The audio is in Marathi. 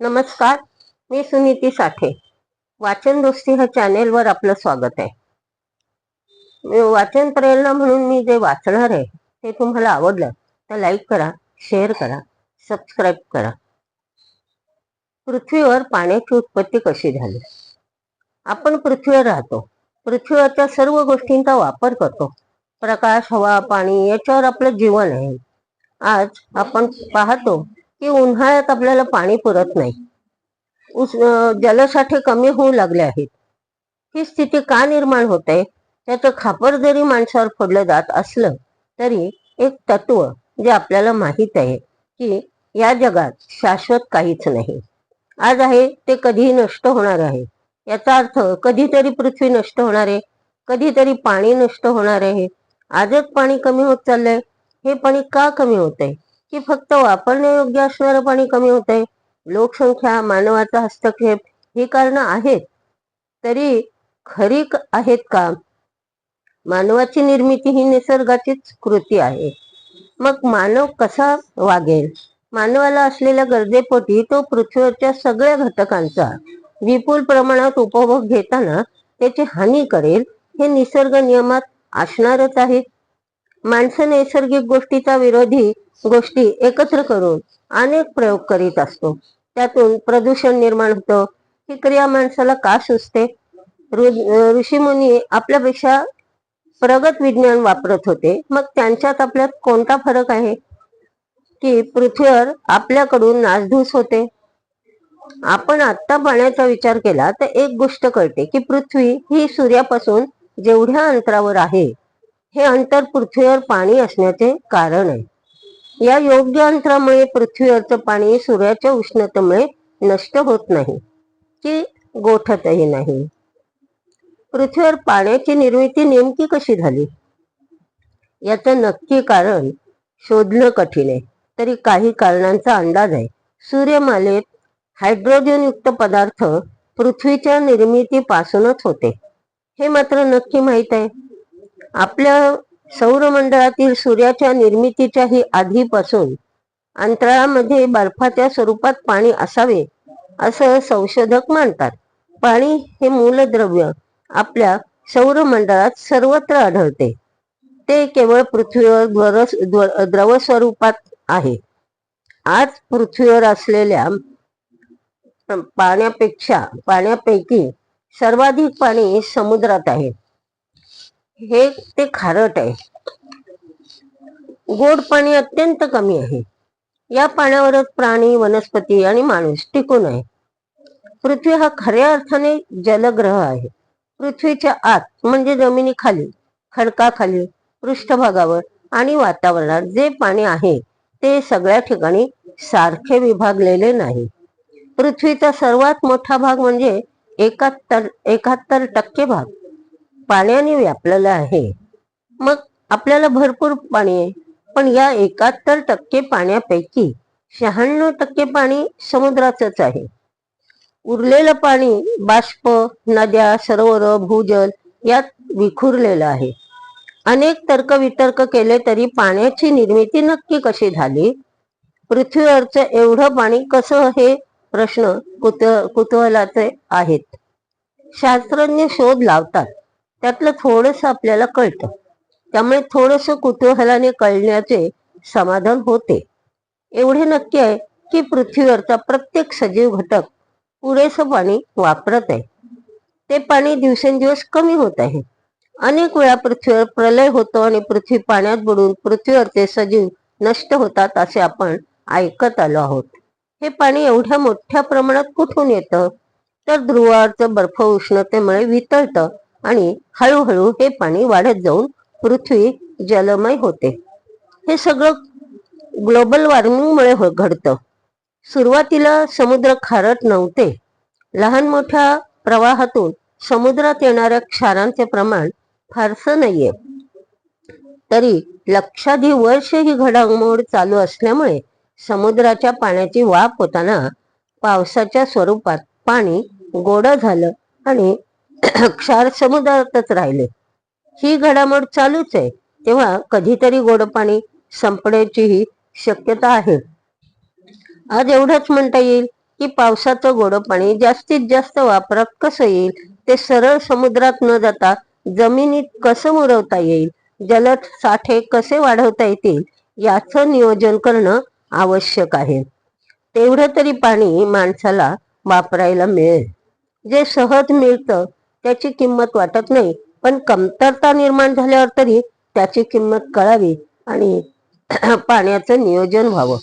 नमस्कार मी सुनीती साठे. वाचन दोस्ती ह्या चॅनेलवर आपलं स्वागत आहे. वाचन प्रेरणा म्हणून मी जे वाचणार आहे ते तुम्हाला आवडलं तर लाईक करा शेअर करा सबस्क्राईब करा. पृथ्वीवर पाण्याची उत्पत्ती कशी झाली? आपण पृथ्वीवर राहतो. पृथ्वीवरच्या सर्व गोष्टींचा वापर करतो. प्रकाश हवा पाणी याच्यावर आपलं जीवन आहे. आज आपण पाहतो की उन्हाळ्यात आपल्याला पाणी पुरत नाही. उस जलसाठे कमी होऊ लागले आहेत. ही स्थिती का निर्माण होते? त्याचं खापर जरी माणसावर फोडलं जात असलं तरी एक तत्व जे आपल्याला माहीत आहे की या जगात शाश्वत काहीच नाही. आज आहे ते कधीही नष्ट होणार आहे. याचा अर्थ कधीतरी पृथ्वी नष्ट होणार आहे कधीतरी पाणी नष्ट होणार आहे. आजच पाणी कमी होत चाललंय हे पाणी का कमी होतंय? की फक्त वापरण्यायोग्य असणारं पाणी कमी होतंय. लोकसंख्या मानवाचा हस्तक्षेप ही कारणं आहेत. तरी खरी आहेत का? मानवाची निर्मिती ही निसर्गाचीच कृती आहे. मग मानव कसा वागेल? मानवाला असलेल्या गरजेपोटी तो पृथ्वीवरच्या सगळ्या घटकांचा विपुल प्रमाणात उपभोग घेताना त्याची हानी करेल हे निसर्ग नियमात असणारच आहे. माणसं नैसर्गिक गोष्टीचा विरोधी गोष्टी एकत्र करून अनेक प्रयोग करीत असतो. त्यातून प्रदूषण निर्माण होतं. ही क्रिया माणसाला का सुचते? ऋषीमुनी आपल्यापेक्षा प्रगत विज्ञान वापरत होते. मग त्यांच्यात आपल्यात कोणता फरक आहे? की पृथ्वीवर आपल्याकडून नासधूस होते. आपण आत्ता पाण्याचा विचार केला तर एक गोष्ट कळते की पृथ्वी ही सूर्यापासून जेवढ्या अंतरावर आहे हे अंतर पृथ्वीवर पाणी असण्याचे कारण आहे. या योग्य अंतरामुळे पृथ्वीवरचं पाणी सूर्याच्या उष्णतेमुळे नष्ट होत नाही की गोठतही नाही. पृथ्वीवर पाण्याची निर्मिती नेमकी कशी झाली? याचं नक्की कारण शोधणं कठीण आहे. तरी काही कारणांचा अंदाज आहे. सूर्यमालेत हायड्रोजन युक्त पदार्थ पृथ्वीच्या निर्मितीपासूनच होते. हे मात्र नक्की माहीत आहे. आपल्या सौरमंडळातील सूर्याच्या निर्मितीच्याही आधीपासून अंतराळामध्ये बर्फाच्या स्वरूपात पाणी असावे असं संशोधक मानतात. पाणी हे मूलद्रव्य आपल्या सौरमंडळात सर्वत्र आढळते. ते केवळ पृथ्वीवर द्वर द्रव स्वरूपात आहे. आज पृथ्वीवर असलेल्या पाण्यापेक्षा पाण्यापैकी सर्वाधिक पाणी समुद्रात आहे. हे ते खारट आहे. गोड पाणी अत्यंत कमी आहे. या पाण्यावरच प्राणी वनस्पती आणि माणूस टिकून आहे. पृथ्वी हा खऱ्या अर्थाने जलग्रह आहे. पृथ्वीच्या आत म्हणजे जमिनीखाली खडकाखाली पृष्ठभागावर आणि वातावरणात जे पाणी आहे ते सगळ्या ठिकाणी सारखे विभागलेले नाही. पृथ्वीचा सर्वात मोठा भाग म्हणजे एकाहत्तर एकाहत्तर टक्के भाग. पाण्याने व्यापलेलं आहे. मग आपल्याला भरपूर पाणी आहे. पण या एकाहत्तर टक्के पाण्यापैकी शहाण्णव टक्के पाणी समुद्राचंच आहे. उरलेलं पाणी बाष्प नद्या सरोवर भूजल यात विखुरलेलं आहे. अनेक तर्क वितर्क केले तरी पाण्याची निर्मिती नक्की कशी झाली? पृथ्वीवरचं एवढं पाणी कसं हे प्रश्न कुत कुतूहलाचे आहेत. शास्त्रज्ञ शोध लावतात. त्यातलं थोडस आपल्याला कळतं. त्यामुळे थोडस कुतूहलाने कळण्याचे समाधान होते. एवढे नक्की आहे की पृथ्वीवरचा प्रत्येक सजीव घटक पुरेसं पाणी वापरत आहे. ते पाणी दिवसेंदिवस कमी होत आहे. अनेक वेळा पृथ्वीवर प्रलय होतो आणि पृथ्वी पाण्यात बुडून पृथ्वीवरचे सजीव नष्ट होतात असे आपण ऐकत आलो आहोत. हे पाणी एवढ्या मोठ्या प्रमाणात कुठून येतं? तर ध्रुवावरचं बर्फ उष्णतेमुळे वितळतं. आणि हळूहळू हे पाणी वाढत जाऊन पृथ्वी जलमय होते. हे सगळं ग्लोबल वॉर्मिंगमुळे हो- घडतं. सुरुवातीला समुद्र खारट नव्हते. लहान मोठ्या प्रवाहातून समुद्रात येणाऱ्या क्षारांचे प्रमाण फारसं नाहीये. तरी लक्षाधी वर्ष ही घडामोड चालू असल्यामुळे समुद्राच्या पाण्याची वाफ होताना पावसाच्या स्वरूपात पाणी गोड झालं आणि क्षार समुद्रातच राहिले. ही घडामोड चालूच आहे. तेव्हा कधीतरी गोड पाणी संपण्याचीही शक्यता आहे. आज एवढंच म्हणता येईल की पावसाचं गोड पाणी जास्तीत जास्त वापरात कसं येईल? ते सरळ समुद्रात न जाता जमिनीत कसं मुरवता येईल? जलद साठे कसे वाढवता येतील? याचं नियोजन करणं आवश्यक आहे. तेवढं तरी पाणी माणसाला वापरायला मिळेल. जे सहज मिळतं त्याची किंमत वाटत नाही. पण कमतरता निर्माण झाल्यावर तरी त्याची किंमत कळावी आणि पाण्याचं नियोजन व्हावं.